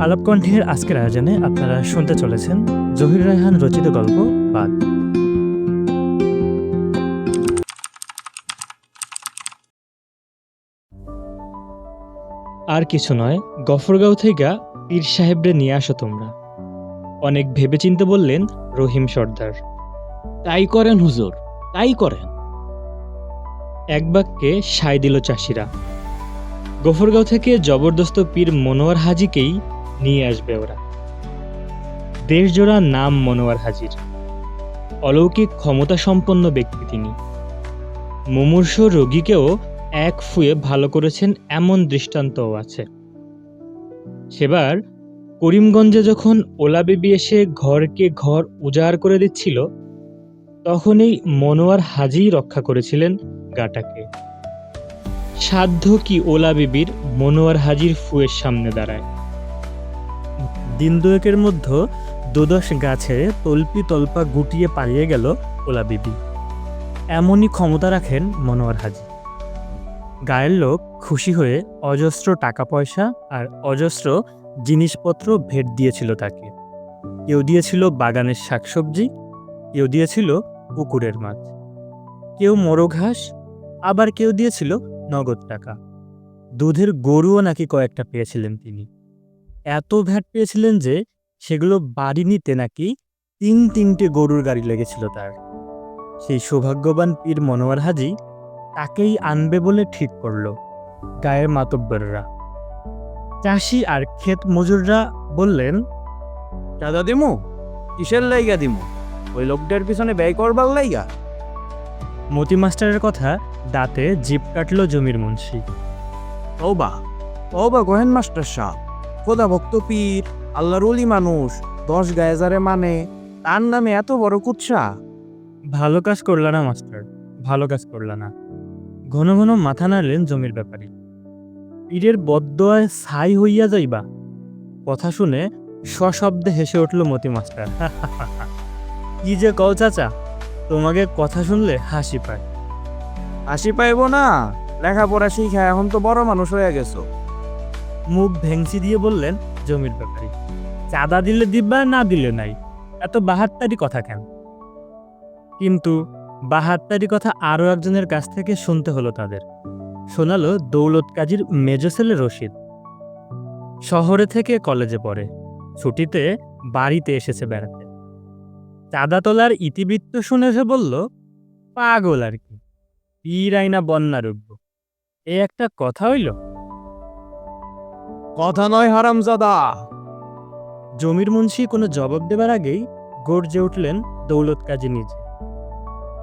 আলাপকণ্ঠের আজকের আয়োজনে আপনারা শুনতে চলেছেন জহির রায়হান রচিত গল্প বাদ। আর কিছু নয় গফরগাঁও থেকে পীর সাহেবরে নিয়ে আসো তোমরা। অনেক ভেবেচিন্তে বললেন রহিম সর্দার। তাই করেন হুজুর তাই করেন। এক বাক্যে সায় দিল চাষিরা। গফরগাঁও থেকে জবরদস্ত পীর মনোয়ার হাজিকেই নিয়ে আসবে ওরা। দেশজোড়া নাম মনোয়ার হাজির। অলৌকিক ক্ষমতা সম্পন্ন ব্যক্তি তিনি। মুমূর্ষ রোগীকেও এক ফুয়ে ভালো করেছেন এমন দৃষ্টান্তও আছে। সেবার করিমগঞ্জে যখন ওলা বেবি এসে ঘরকে ঘর উজাড় করে দিচ্ছিল তখন এই মনোয়ার হাজি রক্ষা করেছিলেন গাটাকে। সাধ্য কি ওলা বেবির মনোয়ার হাজির ফুয়ের সামনে দাঁড়ায়। দিন দুয়েকের মধ্যে দুদশ গাছে তল্পি তল্পা গুটিয়ে পালিয়ে গেল ওলা বিবি। এমনই ক্ষমতা রাখেন মনোয়ার হাজি। গায়ের লোক খুশি হয়ে অজস্র টাকা পয়সা আর অজস্র জিনিসপত্র ভেট দিয়েছিল তাকে। কেউ দিয়েছিল বাগানের শাকসবজি, কেউ দিয়েছিল পুকুরের মাছ। কেউ মরো ঘাস আবার কেউ দিয়েছিল নগদ টাকা। দুধের গরুও নাকি কয়েকটা পেয়েছিলেন তিনি। এত ভ্যাট পেয়েছিলেন যে সেগুলো বাড়ি নিতে নাকি তিন তিনটে গরুর গাড়ি লেগেছিল তার। সেই সৌভাগ্যবান পীর মনোয়ার হাজি তাকেই আনবে বলে ঠিক করল গায়ের মাতব্বররা। চাষি আর ক্ষেত মজুররা বললেন দাদা দিমু? কিসের লাইগা দিমু? ওই লোকটার পিছনে ব্যয় করবার লাইগা? মতি মাস্টারের কথা দাঁতে জিপ কাটল জমির মুন্সি। তৌবা তৌবা গোহেন মাস্টার সাহ খোদা ভক্ত পীর আল্লাহর অলি মানুষ দশ গায়েজারে মানে তার নামে এত বড় কুৎসা। ভালো কাজ করলা না মাস্টার ভালো কাজ করলা না। ঘন ঘন মাথা নাড়লেন জমির ব্যাপারী। পীরের বদ্দোয়ায় ছাই হইয়া যাইবা। কথা শুনে সশব্দে হেসে উঠল মতি মাস্টার। কি যে কও চাচা তোমাকে কথা শুনলে হাসি পায়। হাসি পাইব না লেখাপড়া শিখা এখন তো বড় মানুষ হয়ে গেছো। মুখ ভেংচি দিয়ে বললেন, জমির ব্যাপারী। চাঁদা দিলে দিব্বা না দিলে নাই। এত বাহাত্তারি কথা কেন? কিন্তু বাহাত্তারি কথা আরও একজনের কাছ থেকে শুনতে হলো তাদের। শোনালো দৌলত কাজীর মেজ ছেলে রশিদ। শহরে থেকে কলেজে পড়ে। ছুটিতে বাড়িতে এসেছে বেড়াতে। চাঁদা তোলার ইতিবৃত্ত শুনে সে বলল, পাগল আর কি। পীর আইনা বন্যা রুখব। এ একটা কথা হইল? কথা নয় হারামজাদা। জমির মুন্সি কোনো জবাব দেবার আগেই গর্জে উঠলেন দৌলত কাজী নিজে।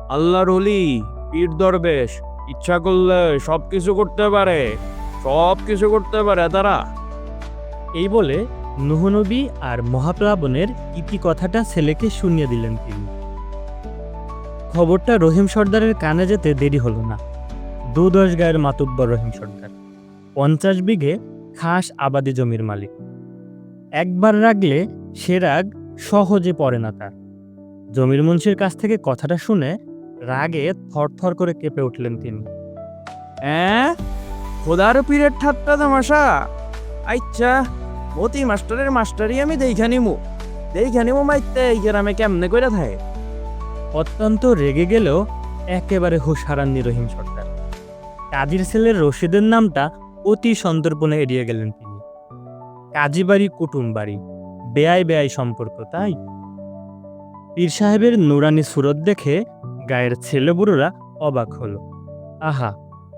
আল্লাহর অলি পীর দরবেশ ইচ্ছা করলে সব কিছু করতে পারে সব কিছু করতে পারে তারা। এই বলে নুহনবী আর মহাপ্লাবনের ইতি কথাটা ছেলেকে শুনিয়ে দিলেন তিনি। খবরটা রহিম সর্দারের কানে যেতে দেরি হলো না। দু দশ গায়ের মাতুব্বর রহিম সর্দার। পঞ্চাশ বিঘে খাস আবাদি জমির মালিক। একবার রাগলে সে রাগ সহজে পড়ে না তার। জমির মুন্সির কাছ থেকে কথাটা শুনে রাগে থরথর করে কেঁপে উঠলেন তিনি। হ্যাঁ খোদার পীরের ঠাট্টা তামাশা। আচ্ছা মতি মাস্টারের মাস্টারই আমি দেখা নিমু। দেখা নিমু মাইতে এই গ্রামে কেমনে কইরা থাকে? অত্যন্ত রেগে গেলেও একেবারে হুশ হারাননি রহিম সর্দার। কাজীর ছেলের রশিদের নামটা অতি সন্তর্পণে এড়িয়ে গেলেন তিনি। কাজী বাড়ি কুটুম বাড়ি বেয়াই বেয়াই সম্পর্ক তাই? পীর সাহেবের নুরানি সুরত দেখে গায়ের ছেলেবুড়োরা অবাক হলো। আহা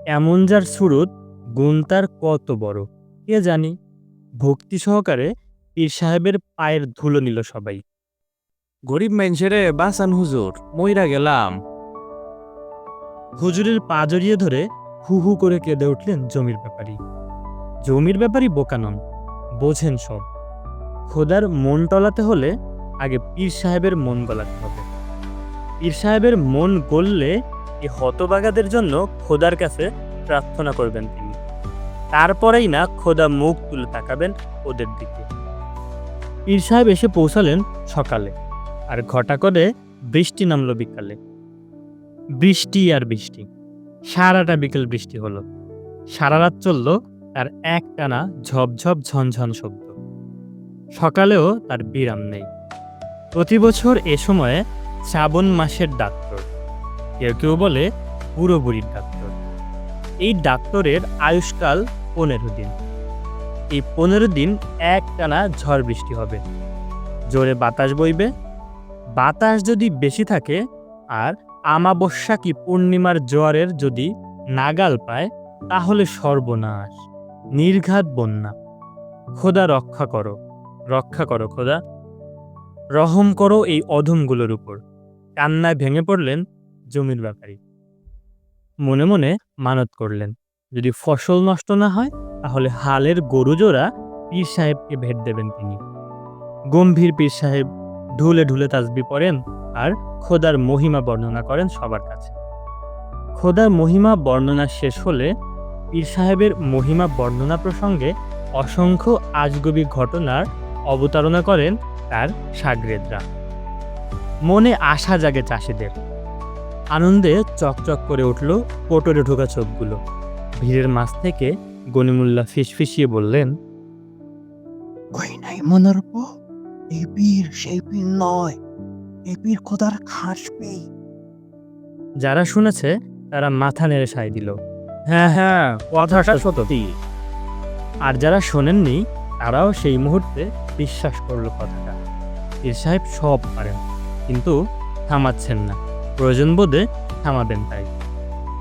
এমন যার সুরত গুণ তার কত বড় কে জানি? ভক্তি সহকারে পীর সাহেবের পায়ের ধুলো নিল সবাই। গরিব মানুষেরে বাসান হুজুর মইরা গেলাম। হুজুরের পা জড়িয়ে ধরে হু হু করে কেঁদে উঠলেন জমির ব্যাপারী। জমির ব্যাপারী বোকা নন, বোঝেন সব। খোদার মন টলাতে হলে আগে পীর সাহেবের মন গলাতে হবে। পীর সাহেবের মন গললে এই হতবাগাদের জন্য খোদার কাছে প্রার্থনা করবেন তিনি। তারপরেই না খোদা মুখ তুলে তাকাবেন ওদের দিকে। পীর সাহেব এসে পৌঁছালেন সকালে, আর ঘটা করে বৃষ্টি নামলো বিকালে। বৃষ্টি আর বৃষ্টি। সারাটা বিকেল বৃষ্টি হলো। সারা রাত চলল তার একটানা ঝপঝপ ঝনঝন শব্দ। সকালেও তার বিরাম নেই। প্রতি বছর এ সময়ে শ্রাবণ মাসের ডাক্তার। কেউ কেউ বলে বুড়ো বুড়ির ডাক্তার। এই ডাক্তারের আয়ুষ্কাল পনেরো দিন। এই পনেরো দিন একটানা ঝড় বৃষ্টি হবে। জোরে বাতাস বইবে। বাতাস যদি বেশি থাকে আর আমাবস্যা কি পূর্ণিমার জোয়ারের যদি নাগাল পায়, তাহলে সর্বনাশ, নির্ঘাত বন্যা। খোদা রক্ষা করো রক্ষা করো খোদা। রহম করো এই অধমগুলোর উপর। কান্নায় ভেঙে পড়লেন জমির ব্যাপারী। মনে মনে মানত করলেন, যদি ফসল নষ্ট না হয়, তাহলে হালের গরু জোড়া পীর সাহেবকে ভেট দেবেন তিনি। গম্ভীর পীর সাহেব ঢুলে ঢুলে তাজবি পড়েন আর খোদার মহিমা বর্ণনা করেন সবার কাছে। খোদার মহিমা বর্ণনা শেষ হলে পীর সাহেবের মহিমা বর্ণনা প্রসঙ্গে অসংখ্য আজগবি ঘটনার অবতারণা করেন তার সাগরেদরা। মনে আশা জাগে চাষিদের। আনন্দে চকচক করে উঠল কোটরে ঢোকা চোখগুলো। ভিড়ের মাছ থেকে গনিমুল্লা ফিসফিসিয়ে বললেন নাই মনের এই পীর সেই পীর নয় এই পীর খোদার খাস পীর যারা শুনেছে তারা মাথা নেড়ে সাই দিল। হ্যাঁ হ্যাঁ কথাটা সত্যি। আর যারা শোনেননি তারাও সেই মুহূর্তে বিশ্বাস করল কথাটা। পীর সাহেব সব পারেন কিন্তু থামাচ্ছেন না। প্রয়োজন বোধে থামাবেন তাই।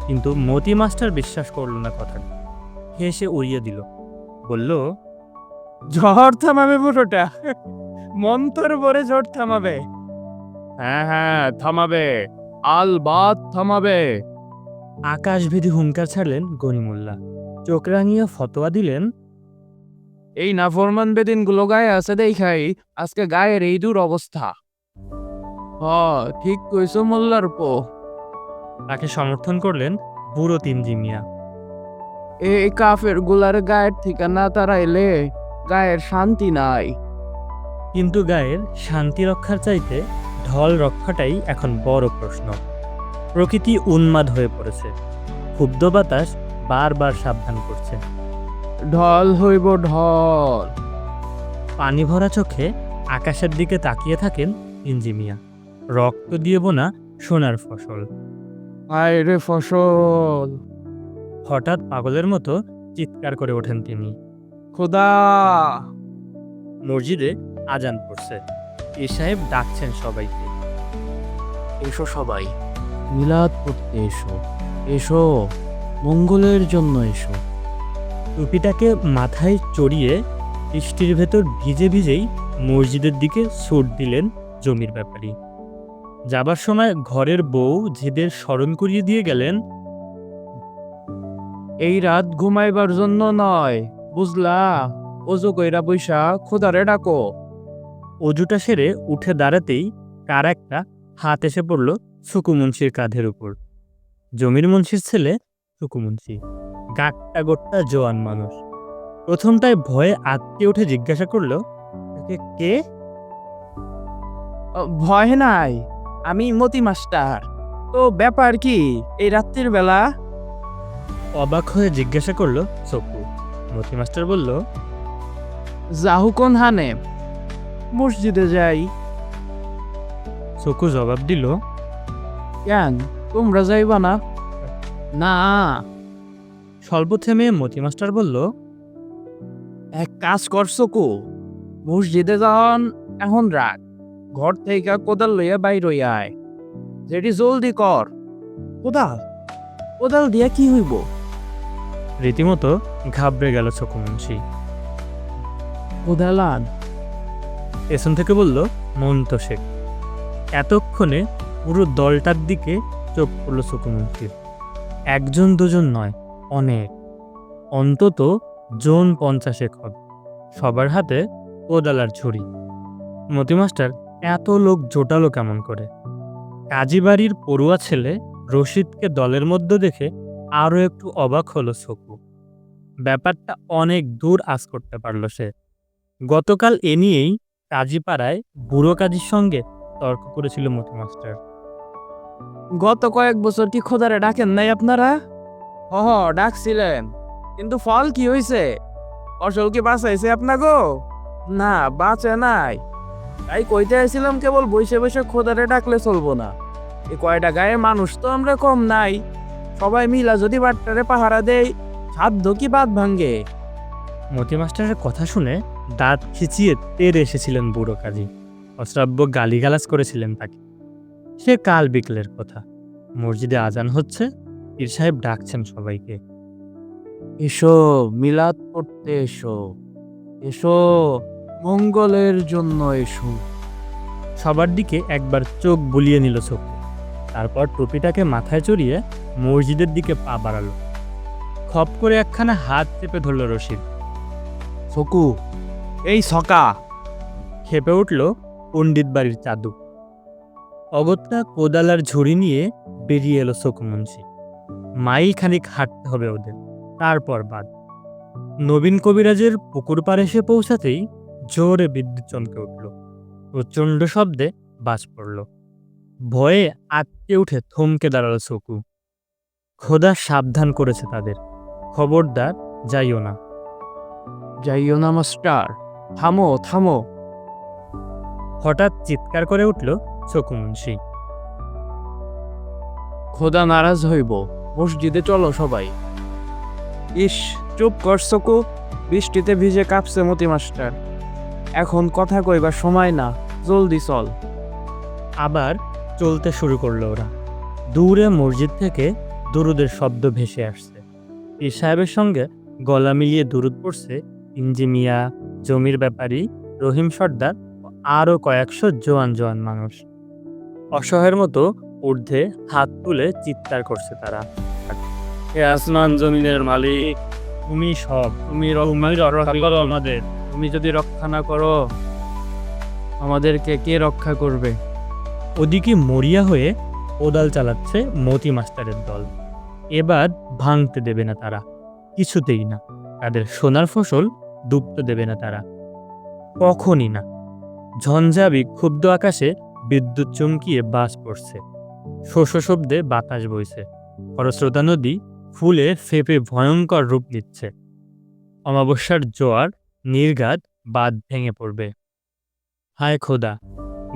কিন্তু মতি মাস্টার বিশ্বাস করল না কথাটা। হেসে উড়িয়ে দিল। বলল ঝড় থামাবে পুরোটা মন্তর পরে ঝড় থামাবে। হ্যাঁ হ্যাঁ থামাবে। আল বাদ থামাবে। আকাশভেদী হুঙ্কার ছাড়লেন গনিমুল্লা। চোখ রাঙিয়ে ফতোয়া দিলেন এই নাফরমান বেদিনগুলো গায়ে আছে দেখাই আজকে গায়ের এই দূর অবস্থা। হ ঠিক কইছো মোল্লার পো। তাকে সমর্থন করলেন বুড়ো তিনজি মিয়া এই কাফেরগুলার গায়ের ঠিকানা তারা এলে গায়ের শান্তি নাই। কিন্তু গায়ের শান্তি রক্ষার চাইতে ঢল রক্ষাটাই এখন বড় প্রশ্ন। প্রকৃতি উন্মাদ হয়ে পড়েছে। ক্ষুব্ধ বাতাস বারবার সাবধান করছে। ঢল হইব ঢল। পানি ভরা চোখে আকাশের দিকে তাকিয়ে থাকেন ইঞ্জিমিয়া রক্ত দিয়ে বোনা সোনার ফসল। হায় রে ফসল। হঠাৎ পাগলের মতো চিৎকার করে ওঠেন তিনি। খোদা! মসজিদে আজান পড়ছে। এ সাহেব ডাকছেন সবাইকে। এসো সবাই। মিলাদ পড়তে এসো। এসো। মঙ্গলের জন্য এসো। টুপিটাকে মাথায় চড়িয়ে বৃষ্টির ভেতর ভিজে ভিজেই মসজিদের দিকে ছুট দিলেন জমির ব্যাপারী। যাবার সময় ঘরের বউ ঝিদের স্মরণ করিয়ে দিয়ে গেলেন এই রাত ঘুমাইবার জন্য নয় বুঝলা? ওজো কইরা বৈশা খোদারে ডাকো। অজুটা সেরে উঠে দাঁড়াতেই কার একটা হাত এসে পড়ল সুকুমুন্সির কাঁধের উপর। জমির মুন্সির ছেলে সুকুমুন্সি গাট্টা গোট্টা জোয়ান মানুষ। প্রথমটায় ভয়ে আটকে উঠে জিজ্ঞাসা করল "একে কে? ভয় নাই আমি মতি মাস্টার। তো ব্যাপার কি এই রাত্রির বেলা? অবাক হয়ে জিজ্ঞাসা করল চকু মতি মাস্টার বলল জাহুকন হানে মসজিদে যাই। চকু জবাব দিল কেন? তোমরা যাইবা না? না। স্বল্প থেমে মতি মাস্টার বলল এক কাজ কর কো মসজিদে যাওয়ান এখন রাত। ঘর থেকে কোদাল লইয়া বাইর হইয়া আয়। যেটি জলদি কর। কোদাল? কোদাল দিয়া কি হইব? রীতিমতো ঘাবড়ে গেল চকু মুন্সি। কোদাল আন। পেছন থেকে বলল মন্ত শেখ। এতক্ষণে পুরো দলটার দিকে চোখ পড়ল সুকুমুন্সির একজন দুজন নয়, অনেক। অন্তত জোন পঞ্চাশেক হবে সবার হাতে কোদালার ছুরি। মতি মাস্টার, এত লোক জোটালো কেমন করে? কাজী বাড়ির পড়ুয়া ছেলে রশিদকে দলের মধ্যে দেখে আরও একটু অবাক হলো সকু ব্যাপারটা অনেক দূর আজ করতে পারল সে। গতকাল এ নিয়েই কাজীপাড়ায় বুড়ো কাজীর সঙ্গে তর্ক করেছিল মতি মাস্টার। গত কয়েক বছর কি খোদারে ডাকেন নাই আপনারা? হ হ ডাকছিলেন। কিন্তু ফল কি হইছে? ফসল কি বাঁচাইছে আপনাগো? না বাঁচে নাই। তাই কইতে আসছিলাম কেবল বসে বসে খোদারে ডাকলে চলবো না। এ কয়টা গায়ে মানুষ তো আমরা কম নাই। সবাই মিলা যদি বাট্টারে পাহারা দেই সাধ্য কি বাদ ভাঙ্গে? মতি মাস্টারের কথা শুনে দাঁত খিচিয়ে তেরে এসেছিলেন বুড়ো কাজী। অশ্রাব্য গালিগালাজ করেছিলেন তাকে। সে কাল বিকেলের কথা। মসজিদে আজান হচ্ছে পীর সাহেব ডাকছেন সবাইকে। এসো মিলাদ পড়তে এসো। এসো মঙ্গলের জন্য এসো। সবার দিকে একবার চোখ বুলিয়ে নিল চোখ। তারপর টুপিটাকে মাথায় চড়িয়ে মসজিদের দিকে পা বাড়ালো। খপ করে একখানা হাত চেপে ধরল রশিদ সকু এই সকা খেপে উঠল পণ্ডিত বাড়ির চাদু। অগত্যা কোদাল আর ঝুড়ি নিয়ে বেরিয়ে এলো শোকমুন্সি মাইল খানিক হাঁটতে হবে ওদের, তারপর বাদ। নবীন কবিরাজের পুকুর পাড়ে এসে পৌঁছাতেই জোরে বিদ্যুৎ চমকে উঠল। প্রচণ্ড শব্দে বাজ পড়ল। ভয়ে আটকে উঠে থমকে দাঁড়াল শকু। খোদা সাবধান করেছে তাদের। খবরদার যাইও না। যাইও না, মাস্টার। থামো থামো। হঠাৎ চিৎকার করে উঠল শকুমুন্সি খোদা নারাজ হইব মসজিদে চলো সবাই। ইস চুপ কর সকু বৃষ্টিতে ভিজে কাঁপছে মতি মাস্টার। এখন কথা কইবার সময় না জলদি চল। আবার চলতে শুরু করল ওরা। দূরে মসজিদ থেকে দুরুদের শব্দ ভেসে আসছে। পীর সাহেবের সঙ্গে গলা মিলিয়ে দুরুদ পড়ছে ইঞ্জি মিয়া জমির ব্যাপারী রহিম সর্দার আরও কয়েকশো জোয়ান জোয়ান মানুষ। অসহায়ের মতো ঊর্ধ্বে হাত তুলে চিৎকার করছে তারা। হে আসমান জমিনের মালিক তুমি সব তুমি করো আমাদের তুমি যদি রক্ষা না করো আমাদেরকে কে রক্ষা করবে? ওদিকে মরিয়া হয়ে কোদাল চালাচ্ছে মতি মাস্টারের দল। এবার ভাঙতে দেবে না তারা কিছুতেই না। তাদের সোনার ফসল ডুবতে দেবে না তারা। কখনই না। ঝঞ্ঝা বিক্ষুব্ধ আকাশে বিদ্যুৎ চমকিয়ে বাস পড়ছে শোষ শব্দে বাতাস বইছে। খরস্রোতা নদী ফুলে ফেপে ভয়ঙ্কর রূপ নিচ্ছে। অমাবস্যার জোয়ার নির্ঘাত বাদ ভেঙে পড়বে। হায় খোদা!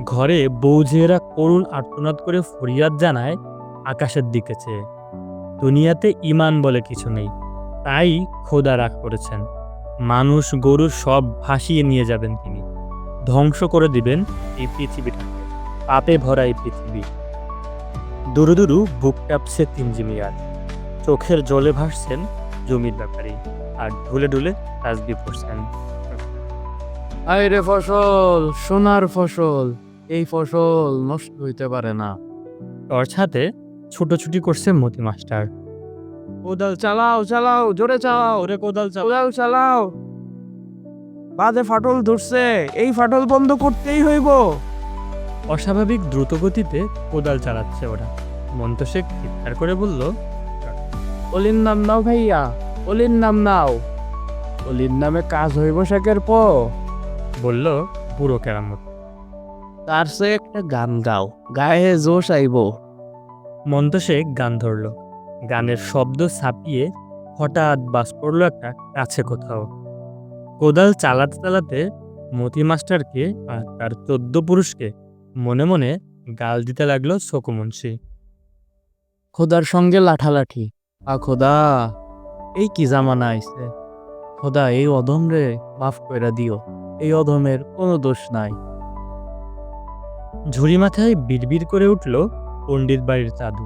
ঘরে বৌঝেরা করুণ আর্তনাদ করে ফরিয়াদ জানায় আকাশের দিকে চেয়ে। দুনিয়াতে ইমান বলে কিছু নেই, তাই খোদা রাগ করেছেন। মানুষ গরু সব ভাসিয়ে নিয়ে যাবেন তিনি। ধ্বংস করে দিবেন এই পৃথিবীটাকে। পাপে ভরা এই পৃথিবী। দুরু দুরু বুক টাপছে তিনজিমিয়ার চোখের জলে ভাসছেন জমির ব্যাপারী আর ঢুলে ঢুলে তাজবি পড়ছেন। আইরে ফসল সোনার ফসল এই ফসল নষ্ট হইতে পারে না। হাতে ছুটোছুটি করছে মতি মাস্টার কোদাল চালাও চালাও জোরে চালাও। ওরে কোদাল কোদাল চালাও। বাদে ফাটল ধরছে এই ফাটল বন্ধ করতেই হইব। অস্বাভাবিক দ্রুতগতিতে কোদাল চালাচ্ছে ওরা। মন্তশেক চিৎকার করে বলল অলির নাম নাও ভাইয়া অলির নাম নাও। অলির নামে কাজ হইব শেখের প। বলল বুড়ো কেরামত। তার সে একটা গান গাও গায়ে জোশ আইব। মন্তশেক গান ধরল। গানের শব্দ ছাপিয়ে হঠাৎ বাস পড়ল একটা কাছে কোথাও। কোদাল চালাতে চালাতে মতি মাস্টারকে আর তার চোদ্দ পুরুষকে মনে মনে গাল দিতে লাগল শকুমুন্সি। খোদার সঙ্গে লাঠালাঠি। আ খোদা, এই কি জামানা আইছে? খোদা, এই অধম রে, মাফ কইরা দিও, এই অধমের কোনো দোষ নাই। ঝুড়ি মাথায় বিড়বিড় করে উঠল পণ্ডিত বাড়ির চাদু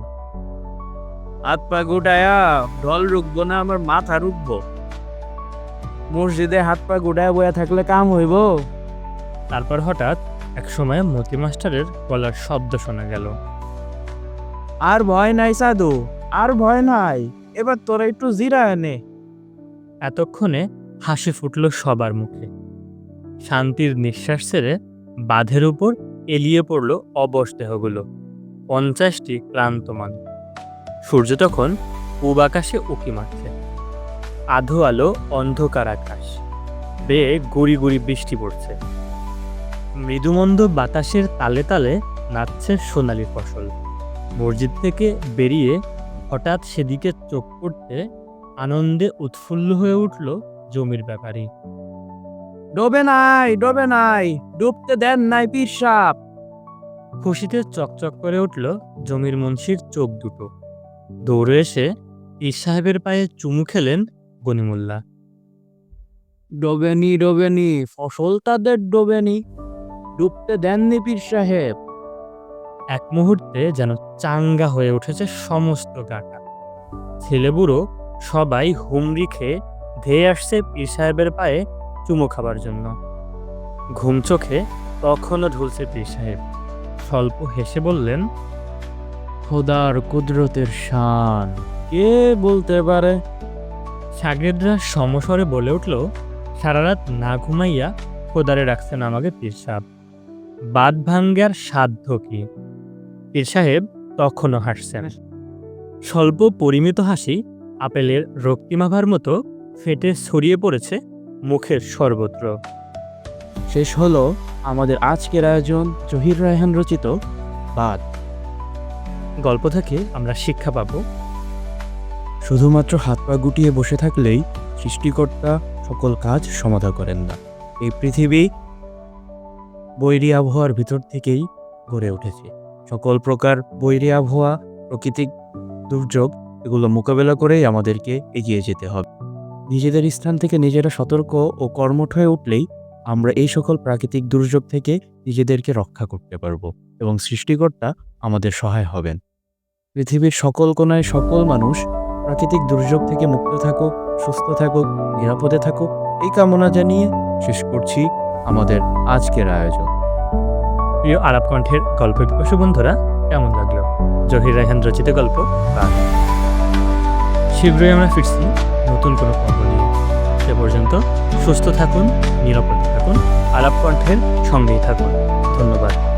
হাত পা গুটায়া ঢল রুকবো না আমার মাথা রুকবো মসজিদে হাত পা গুটায়া বয়া থাকলে কাম হইব। তারপর হঠাৎ একসময় মতি মাস্টারের গলার শব্দ শোনা গেল। আর ভয় নাই সাধু আর ভয় নাই এবার তোরা একটু জিরা এনে এতক্ষণে হাসি ফুটল সবার মুখে। শান্তির নিঃশ্বাস ছেড়ে বাঁধের উপর এলিয়ে পড়ল অবশ দেহগুলো। পঞ্চাশটি ক্লান্ত মানুষ সূর্য তখন পূব আকাশে উঁকি মারছে। আধো আলো অন্ধকার আকাশ। বেয়ে গুড়ি গুড়ি বৃষ্টি পড়ছে। মৃদুমন্দ বাতাসের তালে তালে নাচছে সোনালি ফসল। মসজিদ থেকে বেরিয়ে হঠাৎ সেদিকে চোখ পড়তে আনন্দে উৎফুল্ল হয়ে উঠল জমির ব্যাপারী। ডোবে নাই ডোবে নাই ডুবতে দেন নাই পীর সাপ খুশিতে চকচক করে উঠল জমির মুন্সির চোখ দুটো। দৌড়ে এসে পীর সাহেবের পায়ে চুমু খেলেন গনিমুল্লা। ডোবেনি ডোবেনি ফসল তাদের ডোবেনি ডুবতে দেননি পীর সাহেব। এক মুহূর্তে যেন চাঙ্গা হয়ে উঠেছে সমস্ত গাটা। ছেলেবুড়ো সবাই হুমড়ি খেয়ে ধেয়ে আসছে পীর সাহেবের পায়ে চুমো খাবার জন্য। ঘুম চোখে তখনও ঢুলছে পীর সাহেব। স্বল্প হেসে বললেন খোদার কুদরতের শান। কে বলতে পারে? সাগরেদরা সমস্বরে বলে উঠল সারা রাত না ঘুমাইয়া খোদারে রাখছেন আমাকে পীর সাহেব। বাদ ভাঙ্গার সাধ্য কি? পীর সাহেব তখনও হাসছেন। স্বল্প পরিমিত হাসি আপেলের রক্তিমাভার মতো ফেটে ছড়িয়ে পড়েছে মুখের সর্বত্র। শেষ হলো আমাদের আজকের আয়োজন জহির রায়হান রচিত বাদ গল্প থেকে আমরা শিক্ষা পাবো। শুধুমাত্র হাত পা গুটিয়ে বসে থাকলেই সৃষ্টিকর্তা সকল কাজ সমাধা করেন না। এই পৃথিবী বৈরী আবহাওয়ার ভিতর থেকেই গড়ে উঠেছে। সকল প্রকার বৈরী আবহাওয়া, প্রাকৃতিক দুর্যোগ, এগুলো মোকাবেলা করেই আমাদেরকে এগিয়ে যেতে হবে। নিজেদের স্থান থেকে নিজেরা সতর্ক ও কর্মঠ হয়ে উঠলেই আমরা এই সকল প্রাকৃতিক দুর্যোগ থেকে নিজেদেরকে রক্ষা করতে পারব এবং সৃষ্টিকর্তা আমাদের সহায় হবেন। পৃথিবীর সকল কোনায় সকল মানুষ প্রাকৃতিক দুর্যোগ থেকে মুক্ত থাকুক, সুস্থ থাকুক, নিরাপদে থাকুক এই কামনা জানিয়ে শেষ করছি আমাদের আজকের আয়োজন। প্রিয় আলাপ কণ্ঠের গল্প পিপাসু বন্ধুরা, কেমন লাগল? জহির রায়হান রচিত গল্প শীঘ্রই আমরা ফিরছি নতুন কোনো পর্ব নিয়ে। সে পর্যন্ত সুস্থ থাকুন নিরাপদ থাকুন আলাপকণ্ঠের সঙ্গেই থাকুন। ধন্যবাদ।